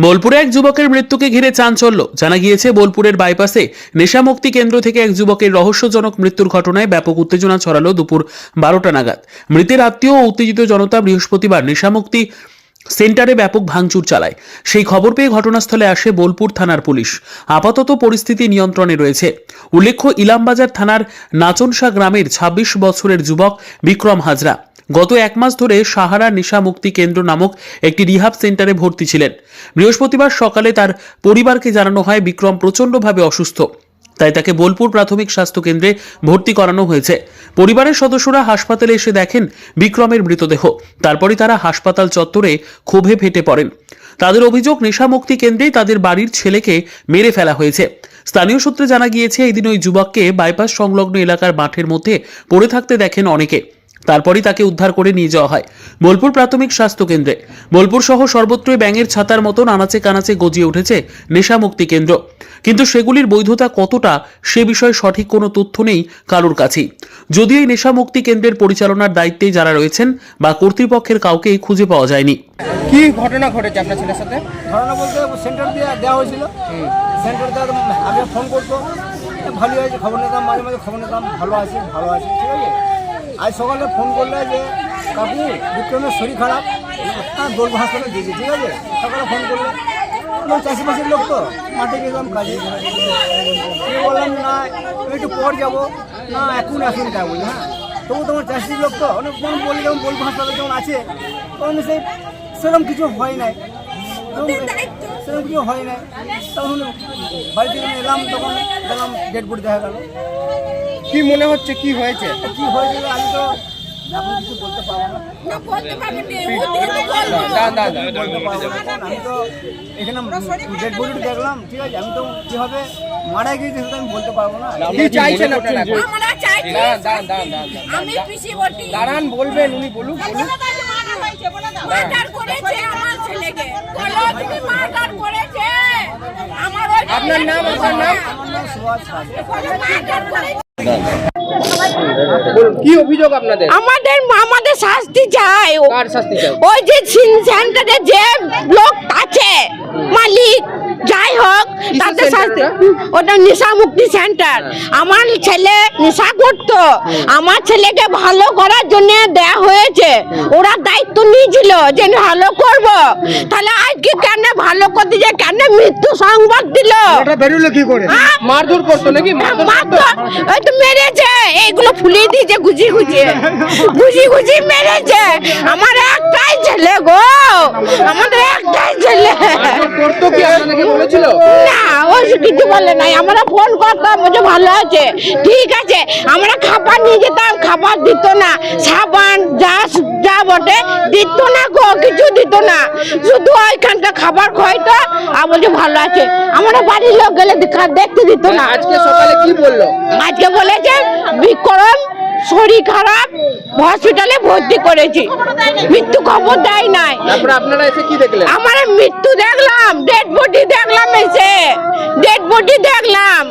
বোলপুরে এক যুবকের মৃত্যুকে ঘিরে চাঞ্চল্য। জানা গিয়েছে, বোলপুরের বাইপাসে নেশামুক্তি কেন্দ্র থেকে এক যুবকের রহস্যজনক মৃত্যুর ঘটনায় ব্যাপক উত্তেজনা ছড়ালো দুপুর বারোটা নাগাদ। মৃতের আত্মীয় ও উত্তেজিত জনতা বৃহস্পতিবার নেশামুক্তি সেন্টারে ব্যাপক ভাঙচুর চালায়। সেই খবর পেয়ে ঘটনাস্থলে আসে বোলপুর থানার পুলিশ। আপাতত পরিস্থিতি নিয়ন্ত্রণে রয়েছে। উল্লেখ্য, ইলামবাজার থানার নাচনশা গ্রামের ২৬ বছরের যুবক বিক্রম হাজরা। গত এক মাস ধরে সাহারা নেশা মুক্তি কেন্দ্র নামক একটি রিহাব সেন্টারে ভর্তি ছিলেন। বৃহস্পতিবার সকালে তার পরিবারকে জানানো হয় বিক্রম প্রচণ্ডভাবে অসুস্থ। তাই তাকে বোলপুর প্রাথমিক স্বাস্থ্য কেন্দ্রে ভর্তি করানো হয়েছে। পরিবারের সদস্যরা হাসপাতালে এসে দেখেন বিক্রমের মৃতদেহ। তারপরে তারা হাসপাতাল চত্বরে ক্ষোভে ফেটে পড়েন। তাদের অভিযোগ, নেশামুক্তি কেন্দ্রেই তাদের বাড়ির ছেলেকে মেরে ফেলা হয়েছে। স্থানীয় সূত্রে জানা গিয়েছে, এদিন ওই যুবককে বাইপাস সংলগ্ন এলাকার মাঠের মধ্যে পড়ে থাকতে দেখেন অনেকে। তারপরই তাকে উদ্ধার করে নিয়ে যাওয়া হয়। বোলপুর প্রাথমিক স্বাস্থ্য কেন্দ্রে। বোলপুর সহ সর্বত্রই ব্যাঙের ছাতার মতন আনাচে কানাচে গজিয়ে উঠেছে নেশামুক্তি কেন্দ্র। কিন্তু সেগুলির বৈধতা কতটা সে বিষয়ে সঠিক কোনো তথ্য নেই কারোর কাছেই। যদি এই নেশামুক্তি কেন্দ্রের পরিচালনার দায়িত্বে যারা রয়েছেন বা কর্তৃপক্ষের কাউকে খুঁজে পাওয়া যায়নি। কি ঘটনা ঘটেছে আপনার ছেলের সাথে? ঘটনা বলতে সেন্টার দিয়ে দেওয়া হয়েছিল। সেন্টার দিয়ে আগে ফোন করতো ভালোই হয়েছে খবর নিতাম মাঝে মাঝে খবর নিতাম ভালো আছে ভালো আছে ঠিক আছে? আজ সকালে ফোন করলে যে কাকু বিক্রমের শরীর খারাপ। হ্যাঁ দোলব হাসপাতালে দিয়েছি ঠিক আছে? সকালে ফোন করলে বললাম, চাষিবাসীর লোক তো মাঠে গেলাম কাজে বললাম না একটু পর যাব। না এখন এখন বলি হ্যাঁ তবু তোমার চাষির লোক তো? অনেক ফোন বলি যেমন বলব হাসপাতাল যেমন আছে? তখন সে সেরকম কিছু হয় নাই। সেরকম কিছু হয় নাই। তখন বাড়িতে এলাম তখন দেখলাম ডেড বডি দেখা গেল। কি মনে হচ্ছে কি হয়েছে? কি হয়েছিল আমি তো দেখলাম ঠিক আছে? আমি তো কীভাবে মারা গিয়েছে সেটা আমি বলতে পারব না। চাইছেন দাঁড়ান বলবেন উনি বলুন বলুন মার্ডার করেছে আমার ছেলেকে। বলো তুমি মার্ডার করেছে? আমার ওই আপনার নাম আপনার নাম আমার নাম সুভাষ সাহা মার্ডার করেছে বলুন, কি অভিযোগ আপনাদের? আমাদের আমাদের শাস্তি চাই। কার শাস্তি চাই? ওই যে সেন্টারে যে লোক আছে মালিক। যাই হোক তাদের শাস্তি ওটা? নেশা মুক্তি সেন্টার আমার ছেলে নেশা করতো আমার ছেলেকে ভালো করার জন্য দেয়া হয়েছে। ওরা দায়িত্ব নিয়েছিল যে ভালো করব। তাহলে আজকে কেন ভালো করতে যে কেন মৃত্যু সংবাদ দিল? এটা বেরোলো কি করে? হ্যাঁ? মারধর করতো নাকি? মারধর ওই তো মেরেছে। এইগুলো ফুলিয়ে দিয়েছে গুজি গুজি গুজি গুজি মেরেছে। আমার একটাই ছেলে গো। আমাদের ছেলে করতো কি আপনাদেরকে বলেছিল? না ও কিছু বলে নাই। আমরা ফোন করতাম বলছে ভালো আছে। ঠিক আছে আমরা খাবার নিয়ে যেতাম খাবার দিত না। সাবান যা যা বটে দিত না গো কিছু দিত না। শুধু ওইখানটা খাবার খাইতো আর বলছে ভালো আছে। আমরা বাড়ির লোক গেলে দেখতে দিত না। আজকে সকালে কি বলল? আজকে বলেছে বিক্রম শরীর খারাপ হসপিটালে ভর্তি করেছি। মৃত্যু খবর দেয় নাই। তারপরে আপনারা এসে কি দেখলেন? আমার মৃত্যু দেখলাম ডেড বডি দেখলাম এসে। ডেড বডি দেখলাম।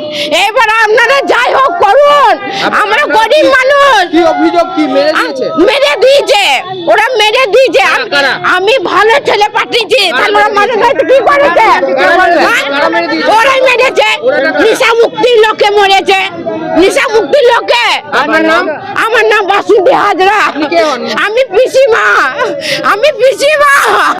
এবার আপনারা যাই হোক করুন। আমরা গরিব মানুষ। কি অভিযোগ কি মেরে দিয়েছে? মেরে দিয়েছে। ওরা মেরে দিয়েছে। আমি ভালো ছেলে পাঠিয়েছি। তাহলে ওরা যায় কি করেছে? হ্যাঁ? ওরাই মেরেছে। নিশা মুক্তির লোকে মরেছে। নিশা মুক্তির লোকে আমার নাম? আমার নাম বাসুদেব হাজরা? আমি পিসিমা। আমি পিসিমা।